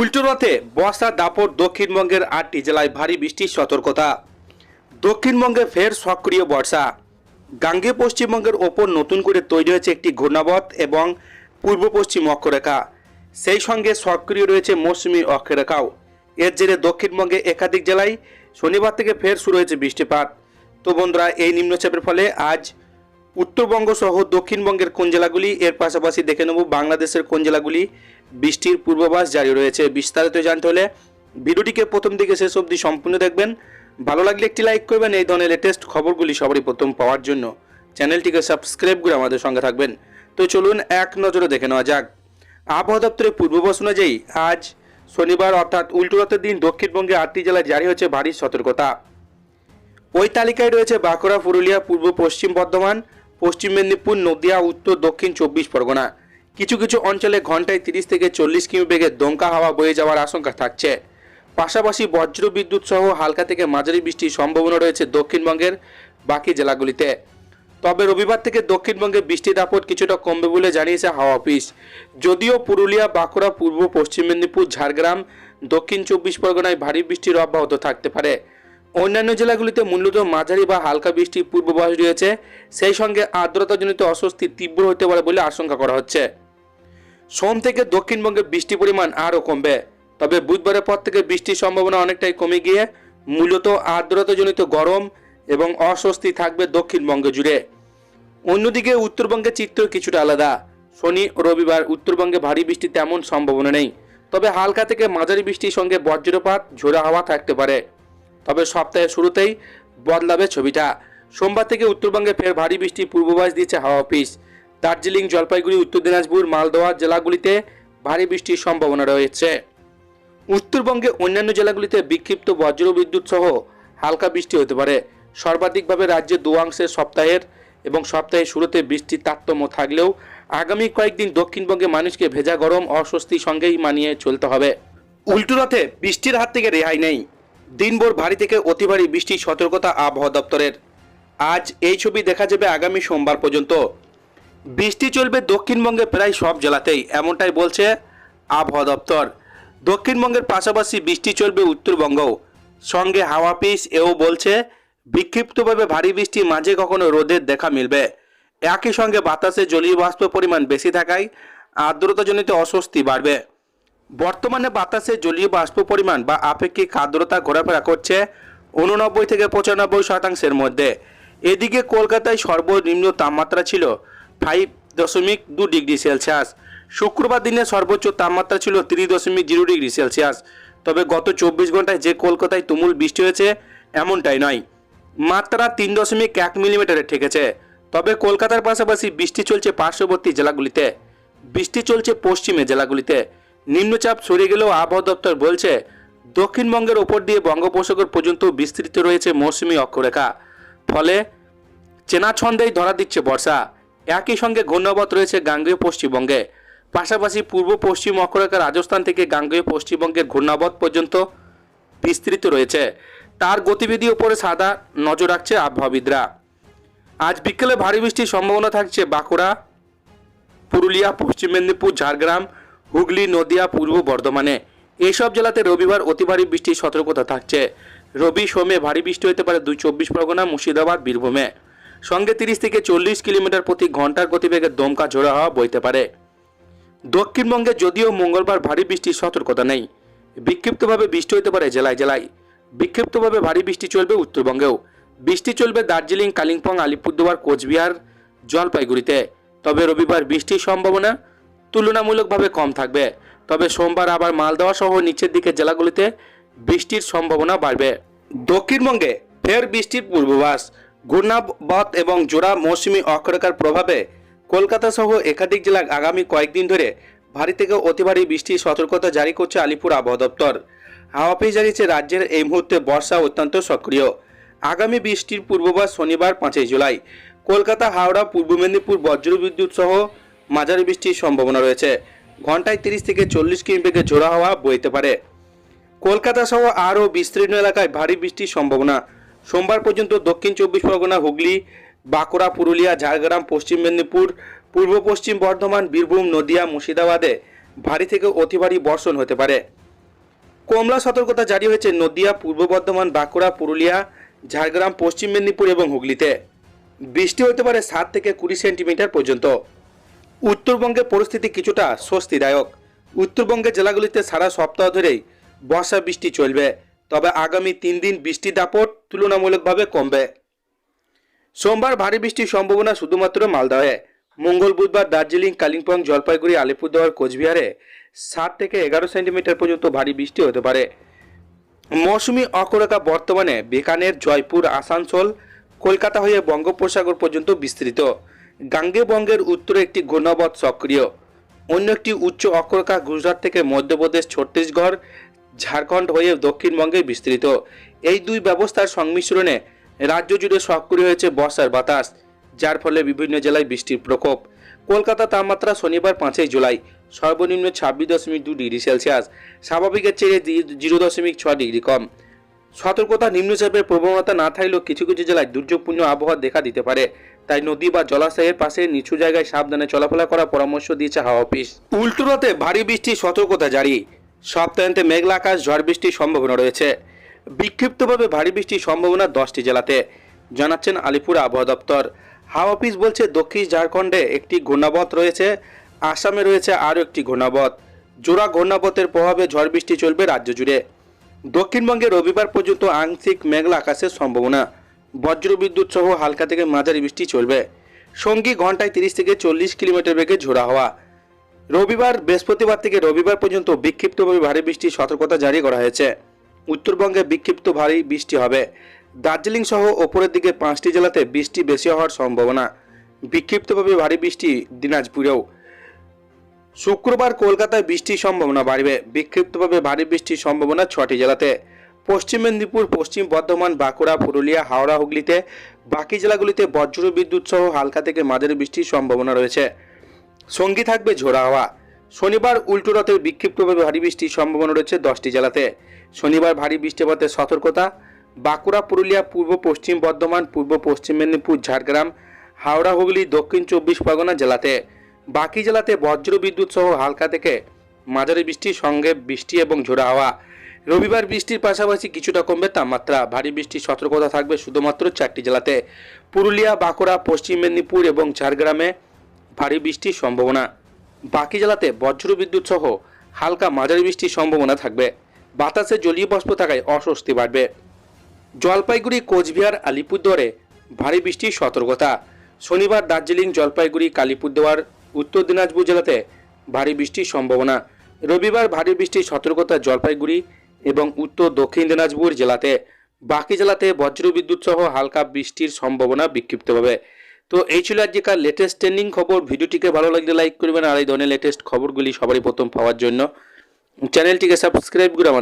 উল্টো রথে বর্ষা দাপট দক্ষিণবঙ্গের আটটি জেলায় ভারী বৃষ্টির সতর্কতা। দক্ষিণবঙ্গে ফের সক্রিয় বর্ষা। গাঙ্গে পশ্চিমবঙ্গের ওপর নতুন করে তৈরি হয়েছে একটি ঘূর্ণাবত এবং পূর্ব পশ্চিম অক্ষরেখা। সেই সঙ্গে সক্রিয় রয়েছে মৌসুমি অক্ষরেখাও। এর জেরে দক্ষিণবঙ্গে একাধিক জেলায় শনিবার থেকে ফের শুরু হয়েছে বৃষ্টিপাত। তো বন্ধুরা, এই নিম্নচাপের ফলে আজ উত্তরবঙ্গ সহ দক্ষিণবঙ্গের কোন জেলাগুলি, এর পাশাপাশি দেখে নেব বাংলাদেশের কোন জেলাগুলি বৃষ্টির পূর্বাভাস জারি রয়েছে। বিস্তারিত জানতে হলে ভিডিওটিকে প্রথম দিকে শেষ অবধি সম্পূর্ণ দেখবেন। ভালো লাগলে একটি লাইক করবেন, এই ধরনের লেটেস্ট খবরগুলি সবারই প্রথম পাওয়ার জন্য। চ্যানেলটিকে সাবস্ক্রাইব করে আমাদের সঙ্গে থাকবেন। তো চলুন এক নজরে দেখে নেওয়া যাক। আবহাওয়া দপ্তরের পূর্বাভাস অনুযায়ী আজ শনিবার অর্থাৎ উল্টো রথের দিন দক্ষিণবঙ্গে আটটি জেলায় জারি হচ্ছে ভারী সতর্কতা। ওই তালিকায় রয়েছে বাঁকুড়া, পুরুলিয়া, পূর্ব পশ্চিম বর্ধমান, পশ্চিম মেদিনীপুর, নদিয়া, উত্তর, দক্ষিণ চব্বিশ পরগনা। কিছু কিছু অঞ্চলে ঘন্টায় তিরিশ থেকে চল্লিশ কিমি বেগে দমকা হাওয়া বয়ে যাওয়ার আশঙ্কা থাকছে। পাশাপাশি বজ্র বিদ্যুৎ সহ হালকা থেকে মাঝারি বৃষ্টির সম্ভাবনা রয়েছে দক্ষিণবঙ্গের বাকি জেলাগুলিতে। তবে রবিবার থেকে দক্ষিণবঙ্গে বৃষ্টির দাপট কিছুটা কমবে বলে জানিয়েছে হাওয়া অফিস। যদিও পুরুলিয়া, বাঁকুড়া, পূর্ব পশ্চিম মেদিনীপুর, ঝাড়গ্রাম, দক্ষিণ চব্বিশ পরগনায় ভারী বৃষ্টির অব্যাহত থাকতে পারে। অন্যান্য জেলাগুলিতে মূলত মাঝারি বা হালকা বৃষ্টির পূর্বাভাস রয়েছে। সেই সঙ্গে আর্দ্রতাজনিত অস্বস্তি তীব্র হতে পারে বলে আশঙ্কা করা হচ্ছে। সোম থেকে দক্ষিণবঙ্গে বৃষ্টির পরিমাণ আরও কমবে। তবে বুধবারের পর থেকে বৃষ্টির সম্ভাবনা অনেকটাই কমে গিয়ে মূলত আর্দ্রতাজনিত গরম এবং অস্বস্তি থাকবে দক্ষিণবঙ্গ জুড়ে। অন্যদিকে উত্তরবঙ্গের চিত্র কিছুটা আলাদা। শনি ও রবিবার উত্তরবঙ্গে ভারী বৃষ্টি তেমন সম্ভাবনা নেই। তবে হালকা থেকে মাঝারি বৃষ্টির সঙ্গে বজ্রপাত, ঝোড়া হাওয়া থাকতে পারে। তবে সপ্তাহের শুরুতেই বদলাবে ছবিটা। সোমবার থেকে উত্তরবঙ্গে ফের ভারী বৃষ্টির পূর্বাভাস দিয়েছে হাওয়া অফিস। দার্জিলিং, জলপাইগুড়ি, উত্তর দিনাজপুর, মালদহ জেলাগুলিতে ভারী বৃষ্টির সম্ভাবনা রয়েছে। উত্তরবঙ্গে অন্যান্য জেলাগুলিতে বিক্ষিপ্ত বজ্র বিদ্যুৎ সহ হালকা বৃষ্টি হতে পারে। সর্বাধিকভাবে রাজ্যের দুয়াংশে সপ্তাহের এবং সপ্তাহের শুরুতে বৃষ্টির তারতম্য থাকলেও আগামী কয়েকদিন দক্ষিণবঙ্গে মানুষকে ভেজা গরম অস্বস্তির সঙ্গেই মানিয়ে চলতে হবে। উল্টো রথে বৃষ্টির হাত থেকে রেহাই নেই। দিনভর ভারী থেকে অতি ভারী বৃষ্টির সতর্কতা আবহাওয়া দপ্তরের। আজ এই ছবি দেখা যাবে আগামী সোমবার পর্যন্ত। বৃষ্টি চলবে দক্ষিণবঙ্গে প্রায় সব জেলাতেই, এমনটাই বলছে আবহাওয়া দপ্তর। দক্ষিণবঙ্গের পাশাপাশি বৃষ্টি চলবে উত্তরবঙ্গও। সঙ্গে হাওয়া পিস এও বলছে, বিক্ষিপ্তভাবে ভারী বৃষ্টি মাঝে কখনো রোদের দেখা মিলবে। একই সঙ্গে বাতাসে জলীয় বাষ্প পরিমাণ বেশি থাকায় আর্দ্রতাজনিত অস্বস্তি বাড়বে। বর্তমানে বাতাসে জলীয় বাষ্প পরিমাণ বা আপেক্ষিক আর্দ্রতা ঘোরাফেরা করছে উননব্বই থেকে পঁচানব্বই শতাংশের মধ্যে। এদিকে কলকাতায় সর্বনিম্ন তাপমাত্রা ছিল ফাইভ দশমিক দু ডিগ্রি সেলসিয়াস। শুক্রবার দিনে সর্বোচ্চ তাপমাত্রা ছিল তিরিশ দশমিক জিরো ডিগ্রি সেলসিয়াস। তবে গত চব্বিশ ঘন্টায় যে কলকাতায় তুমুল বৃষ্টি হয়েছে, এমনটাই নয়। মাত্রা তিন দশমিক এক মিলিমিটারে ঠেকেছে। তবে কলকাতার পাশাপাশি বৃষ্টি চলছে পার্শ্ববর্তী জেলাগুলিতে। বৃষ্টি চলছে পশ্চিমে জেলাগুলিতে। নিম্নচাপ সরে গেলেও আবহাওয়া দপ্তর বলছে, দক্ষিণবঙ্গের ওপর দিয়ে বঙ্গোপসাগর পর্যন্ত বিস্তৃত রয়েছে মৌসুমি অক্ষরেখা। ফলে চেনা ছন্দেই ধরা দিচ্ছে বর্ষা। একই সঙ্গে ঘূর্ণাবত রয়েছে গাঙ্গেয় পশ্চিমবঙ্গে। পাশাপাশি পূর্ব পশ্চিম অক্ষরেখা রাজস্থান থেকে গাঙ্গেয় পশ্চিমবঙ্গের ঘূর্ণাবত পর্যন্ত বিস্তৃত রয়েছে। তার গতিবিধি উপরে সাদা নজর রাখছে আবহাওয়াবিদরা। আজ বিকেলে ভারী বৃষ্টির সম্ভাবনা থাকছে বাঁকুড়া, পুরুলিয়া, পশ্চিম মেদিনীপুর, ঝাড়গ্রাম হুগলি, নদিয়া, পূর্ব বর্ধমানে। এইসব জেলাতে রবিবার অতি ভারী বৃষ্টির সতর্কতা থাকছে। রবি, সোমে ভারী বৃষ্টি হতে পারে দুই চব্বিশ পরগনা, মুর্শিদাবাদ, বীরভূমে। সঙ্গে তিরিশ থেকে চল্লিশ কিলোমিটার প্রতি ঘণ্টার গতিবেগে দমকা ঝোড়া হওয়া বইতে পারে। দক্ষিণবঙ্গে যদিও মঙ্গলবার ভারী বৃষ্টির সতর্কতা নেই। বিক্ষিপ্তভাবে বৃষ্টি হতে পারে জেলায় জেলায়। বিক্ষিপ্তভাবে ভারী বৃষ্টি চলবে উত্তরবঙ্গেও। বৃষ্টি চলবে দার্জিলিং, কালিম্পং, আলিপুরদুয়ার, কোচবিহার, জলপাইগুড়িতে। তবে রবিবার বৃষ্টির সম্ভাবনা তুলনামূলকভাবে কম থাকবে। তবে সোমবার আবার মালদহ সহ নিচের দিকে জেলাগুলিতে বৃষ্টির সম্ভাবনা বাড়বে। দক্ষিণবঙ্গে ফের বৃষ্টির পূর্বাভাস। ঘূর্ণাবত এবং জোড়া মৌসুমি অক্ষরেখার প্রভাবে কলকাতা সহ একাধিক জেলায় আগামী কয়েকদিন ধরে ভারী থেকে অতি ভারী বৃষ্টির সতর্কতা জারি করছে আলিপুর আবহাওয়া দপ্তর। হাওয়া অফিস জানিয়েছে, রাজ্যের এই মুহূর্তে বর্ষা অত্যন্ত সক্রিয়। আগামী বৃষ্টির পূর্বাভাস শনিবার, পাঁচই জুলাই। কলকাতা, হাওড়া, পূর্ব মেদিনীপুর, বজ্রবিদ্যুৎ সহ মাঝারি বৃষ্টির সম্ভাবনা রয়েছে। ঘন্টায় তিরিশ থেকে চল্লিশ কিমি বেগে ঝোড়া হাওয়া বইতে পারে। কলকাতা সহ আরও বিস্তীর্ণ এলাকায় ভারী বৃষ্টির সম্ভাবনা। সোমবার পর্যন্ত দক্ষিণ চব্বিশ পরগনা, হুগলি, বাঁকুড়া, পুরুলিয়া, ঝাড়গ্রাম, পশ্চিম মেদিনীপুর, পূর্ব পশ্চিম বর্ধমান, বীরভূম, নদিয়া, মুর্শিদাবাদে ভারী থেকে অতি ভারী বর্ষণ হতে পারে। কমলা সতর্কতা জারি হয়েছে নদিয়া, পূর্ব বর্ধমান, বাঁকুড়া, পুরুলিয়া, ঝাড়গ্রাম, পশ্চিম মেদিনীপুর এবং হুগলিতে। বৃষ্টি হতে পারে সাত থেকে কুড়ি সেন্টিমিটার পর্যন্ত। উত্তরবঙ্গে পরিস্থিতি কিছুটা স্বস্তিদায়ক। উত্তরবঙ্গের জেলাগুলিতে সারা সপ্তাহ ধরেই বর্ষা বৃষ্টি চলবে, তবে আগামী তিন দিন বৃষ্টির দাপট তুলনামূলকভাবে কমবে। সোমবার ভারী বৃষ্টির সম্ভাবনা শুধুমাত্র মালদহে মঙ্গল বুধবার দার্জিলিং, কালিম্পং, জলপাইগুড়ি, আলিপুরদুয়ার, কোচবিহারে সাত থেকে এগারো সেন্টিমিটার পর্যন্ত ভারী বৃষ্টি হতে পারে। মৌসুমি অক্ষরেখা বর্তমানে বিকানের জয়পুর, আসানসোল, কলকাতা হয়ে বঙ্গোপসাগর পর্যন্ত বিস্তৃত। গাঙ্গে বঙ্গের উত্তরে একটি ঘূর্ণাবধ সক্রিয়। অন্য একটি উচ্চ অক্ষরেখা গুজরাট থেকে মধ্যপ্রদেশ, ছত্তিশগড়, ঝাড়খণ্ড হয়ে দক্ষিণবঙ্গে বিস্তৃত। এই দুই ব্যবস্থার সংমিশ্রণে রাজ্য জুড়ে সক্রিয় হয়েছে বর্ষার বাতাস, যার ফলে বিভিন্ন জেলায় বৃষ্টির প্রকোপ। কলকাতা তাপমাত্রা শনিবার পাঁচই জুলাই, সর্বনিম্ন ছাব্বিশ দশমিক দু ডিগ্রি সেলসিয়াস স্বাভাবিকের চেয়ে জিরো দশমিক ছ ডিগ্রি কম। সতর্কতা নিম্নচাপের প্রবণতা না থাকলেও কিছু কিছু জেলায় দুর্যোগপূর্ণ আবহাওয়া দেখা দিতে পারে। তাই নদী বা জলাশয়ের পাশে নিচু জায়গায় সাবধানে চলাফেরা করার পরামর্শ দিয়েছে হাওয়া অফিস। উল্টোরাতে ভারী বৃষ্টির সতর্কতা জারি। সপ্তাহান্তে মেঘলা আকাশ, ঝড় বৃষ্টির সম্ভাবনা রয়েছে। বিক্ষিপ্তভাবে ভারী বৃষ্টির সম্ভাবনা দশটি জেলাতে, জানাচ্ছেন আলিপুর আবহাওয়া দপ্তর। হাওয়া অফিস বলছে, দক্ষিণ ঝাড়খণ্ডে একটি ঘূর্ণাবত রয়েছে, আসামে রয়েছে আরও একটি ঘূর্ণাবত। জোড়া ঘূর্ণাবতের প্রভাবে ঝড় বৃষ্টি চলবে রাজ্য জুড়ে। দক্ষিণবঙ্গে রবিবার পর্যন্ত আংশিক মেঘলা আকাশের সম্ভাবনা। বজ্রবিদ্যুৎ সহ হালকা থেকে মাঝারি বৃষ্টি চলবে। সঙ্গী ঘন্টায় তিরিশ থেকে চল্লিশ কিলোমিটার বেগে ঝোড়া হওয়া। রবিবার, বৃহস্পতিবার থেকে রবিবার পর্যন্ত বিক্ষিপ্তভাবে ভারী বৃষ্টির সতর্কতা জারি করা হয়েছে। উত্তরবঙ্গে বিক্ষিপ্ত ভারী বৃষ্টি হবে। দার্জিলিং সহ ওপরের দিকে পাঁচটি জেলাতে বৃষ্টি বেশি হওয়ার সম্ভাবনা। বিক্ষিপ্তভাবে ভারী বৃষ্টি দিনাজপুরেও। শুক্রবার কলকাতায় বৃষ্টির সম্ভাবনা বাড়বে। বিক্ষিপ্তভাবে ভারী বৃষ্টির সম্ভাবনা ছটি জেলাতে। পশ্চিম মেদিনীপুর, পশ্চিম বর্ধমান, বাঁকুড়া, পুরুলিয়া, হাওড়া, হুগলিতে, বাকি জেলাগুলিতে বজ্র বিদ্যুৎ সহ হালকা থেকে মাঝারি বৃষ্টির সম্ভাবনা রয়েছে। সঙ্গী থাকবে ঝোড়া হাওয়া। শনিবার উল্টো রথের বিক্ষিপ্তভাবে ভারী বৃষ্টির সম্ভাবনা রয়েছে দশটি জেলাতে। শনিবার ভারী বৃষ্টিপাতের সতর্কতা। বাঁকুড়া, পুরুলিয়া, পূর্ব পশ্চিম বর্ধমান, পূর্ব পশ্চিম মেদিনীপুর, ঝাড়গ্রাম, হাওড়া, হুগলি, দক্ষিণ চব্বিশ পরগনা জেলাতে। বাকি জেলাতে বজ্র বিদ্যুৎ সহ হালকা থেকে মাঝারি বৃষ্টির সঙ্গে বৃষ্টি এবং ঝোড়া হাওয়া। রবিবার বৃষ্টির পাশাপাশি কিছুটা কমবে তাপমাত্রা। ভারী বৃষ্টির সতর্কতা থাকবে শুধুমাত্র চারটি জেলাতে। পুরুলিয়া, বাঁকুড়া, পশ্চিম মেদিনীপুর এবং ঝাড়গ্রামে ভারী বৃষ্টির সম্ভাবনা। বাকি জেলাতে বজ্র বিদ্যুৎ সহ হালকা মাঝারি বৃষ্টির সম্ভাবনা থাকবে। বাতাসে জলীয় বাষ্প থাকায় অস্বস্তি বাড়বে। জলপাইগুড়ি, কোচবিহার, আলিপুরদুয়ারে ভারী বৃষ্টির সতর্কতা। শনিবার দার্জিলিং, জলপাইগুড়ি, কালীপুরদুয়ার, উত্তর দিনাজপুর জেলাতে ভারী বৃষ্টির সম্ভাবনা। রবিবার ভারী বৃষ্টির সতর্কতা জলপাইগুড়ি এবং উত্তর দক্ষিণ দিনাজপুর জেলাতে। বাকি জেলাতে বজ্রবিদ্যুৎ সহ হালকা বৃষ্টির সম্ভাবনা বিক্ষিপ্তভাবে। তো এই ছিল আজকেকার লেটেস্ট ট্রেন্ডিং খবর। ভিডিওটিকে ভালো লাগলে লাইক করবেন আর এই ধরনের লেটেস্ট খবরগুলি সবারই প্রথম পাওয়ার জন্য। চ্যানেলটিকে সাবস্ক্রাইব করে আমার